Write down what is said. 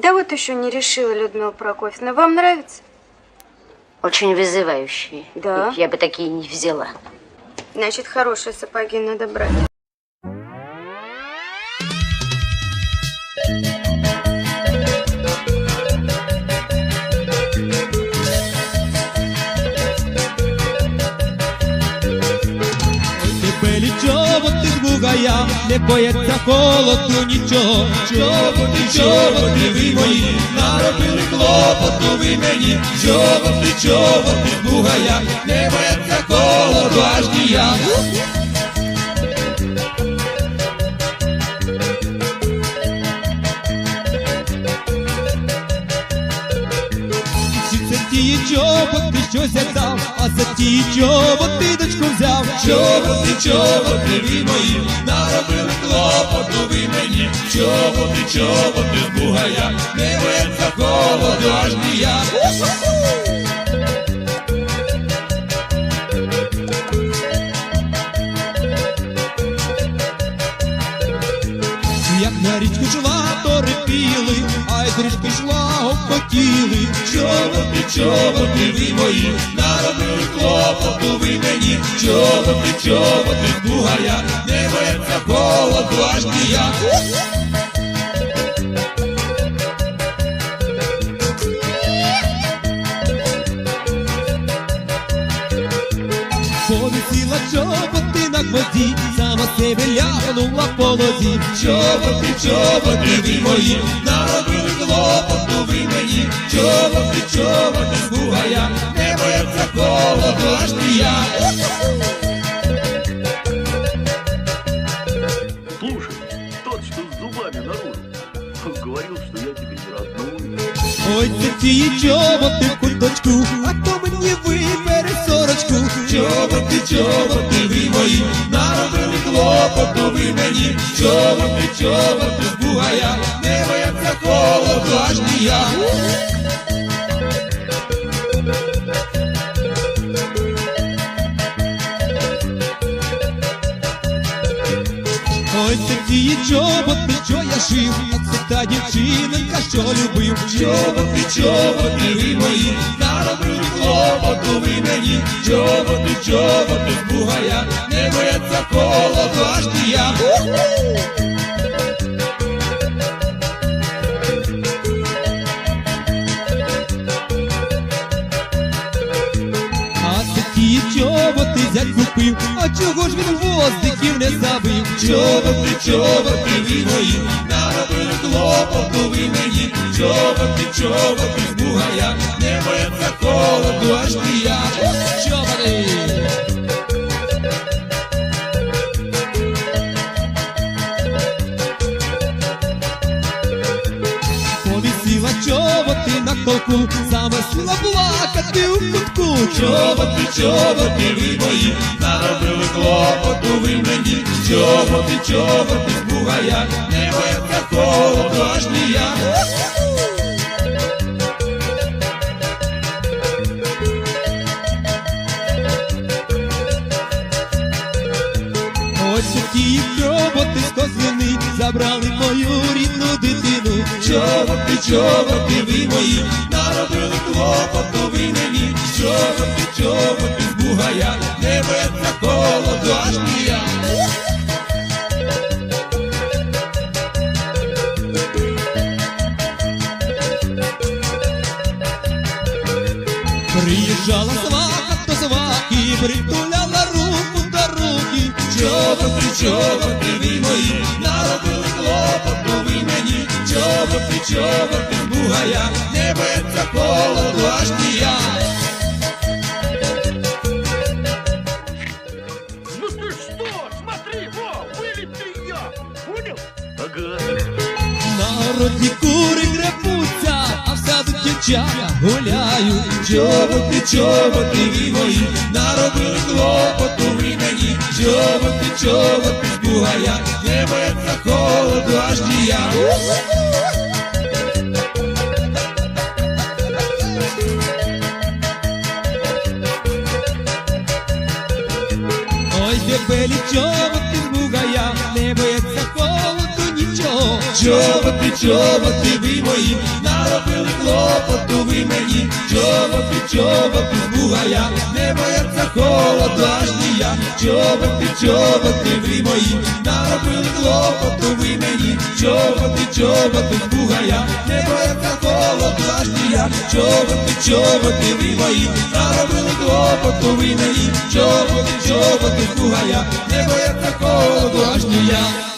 Да вот еще не решила, Людмила Прокофьевна. Вам нравится? Очень вызывающие. Да. Я бы такие не взяла. Значит, хорошие сапоги надо брать. Бугая, не бояться холоду нічого. чого ти, чого ти ви мої, наробили клопоту ви мені. чого ти, чого ти бугая, не бояться холоду аж ніяк. Чоботи, щось я дав, а за ті чоботи дочку взяв. Чоботи, чоботи, ви мої, наробили клопоту ви мені. Чоботи, чоботи ти бугая, не за холоду аж ніяк. Як на річку йшла, то репіли, а й трішки йшла, гопотіли. Чоботи, чоботи, ви мої, наробили клопоту ви мені. Чоботи, чоботи, ти бугая, не бояться холоду аж ніяк. На сама себе ляпнула по лозі. Чоботи, чоботи, ви мої, наробили клопоту ви мені. Чоботи, чоботи, згугая, не бояться холоду аж ніяк. Слушай, тот, что с зубами наружу, говорил, что я тебе не родной. Ой, це ті чоботи в ніяк. Ой, такі чоботи, що я шив, це та дівчинка, що любив. Чоботи, чоботи, ви мої, наробили клопоту ви мені. Чоботи, чоботи, бугая, не бояться холоду аж ніяк. Чого ж він воздихів не забив? Чоботи, чоботи, ви мої, наробили клопоту ви мені. Чоботи, чоботи, ти, бугая, не бояться холоду аж ніяк. Повісила чоботи на толку, замисла плакати у кутку. Чоботи, чоботи, ви мої, наробили клопоту ви мені. Чоботи, чоботи, бугая, не бояться холоду аж ніяк. Ось ті чоботи з козлини забрали. Чоботи, чоботи, ви мої, наробили клопоту ви мені. Чоботи, чоботи, з бугая, не бояться холоду аж. Приїжджала сваха до свахи, притуляла руку до руки. Чоботи, чоботи, Чоботи, чоботи, бугая, не бояться холоду аж ніяк. Ну ты что? Смотри, во, вылет ты я. Понял? Ага. Народні кури гребуться, а в саду дівчата гуляють. Чоботи, чоботи, ви мої, наробили клопоту ви мені. Чоботи, чоботи, з бугая, не бояться холоду аж ніяк. Ой, дебелі чоботи чоботи, чоботи ви мої, наробили клопоту ви мені, чоботи, чоботи бугая, не бояться холоду аж ніяк, чоботи, чоботи ви мої, наробили клопоту ви мені, чоботи, чоботи бугая, не бояться холоду аж ніяк, чоботи, чоботи ви мої, наробили клопоту ви мені, чоботи, чоботи бугая, не бояться холоду аж ніяк.